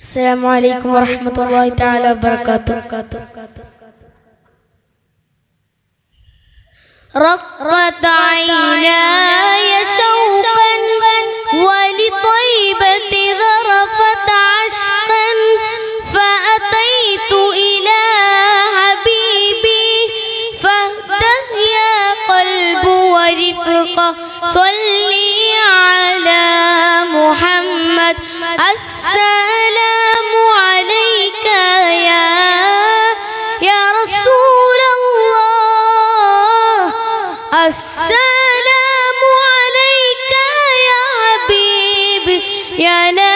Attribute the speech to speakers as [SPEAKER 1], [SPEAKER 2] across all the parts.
[SPEAKER 1] السلام عليكم ورحمة الله تعالى وبركاته. رقت عيناي شوقا ولطيبة ذرفت عشقا فأتيت إلى حبيبي فاهده يا قلب ورفقه صلي على محمد السلام عليك يا يا رسول الله. السلام عليك يا حبيبي يا نبي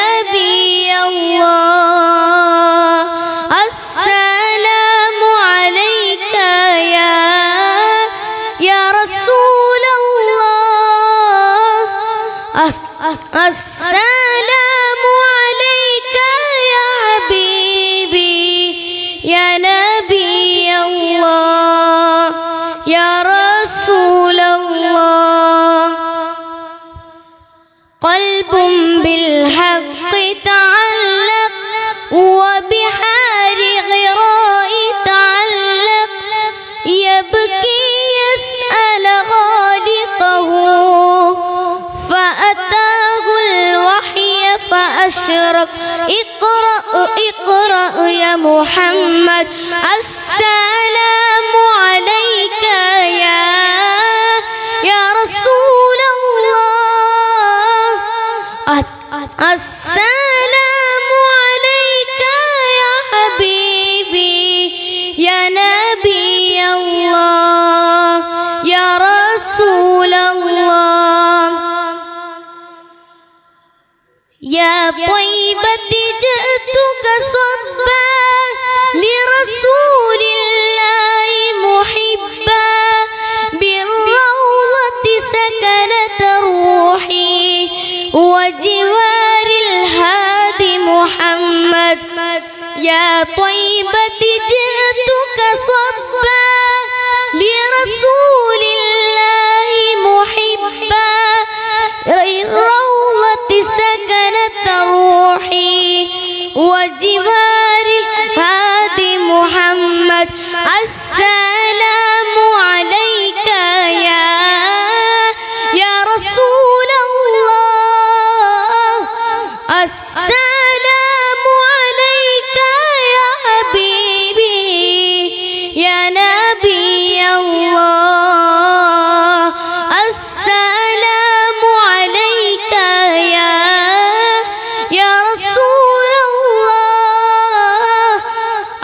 [SPEAKER 1] رسول الله. قلب بالحق تعلق وبحار غراء تعلق. يبكي يسأل خالقه فأتاه الوحي فأشرق. اقرأ اقرأ يا محمد السلام السلام عليك يا حبيبي يا نبي الله يا رسول الله. يا طيبتي جئتك صبا محمد. يا طيبتي جئتك صبا لرسول الله محبا. الروضة سكنت روحي وجوار الهادي محمد. السلام عليك يا يا رسول الله. السلام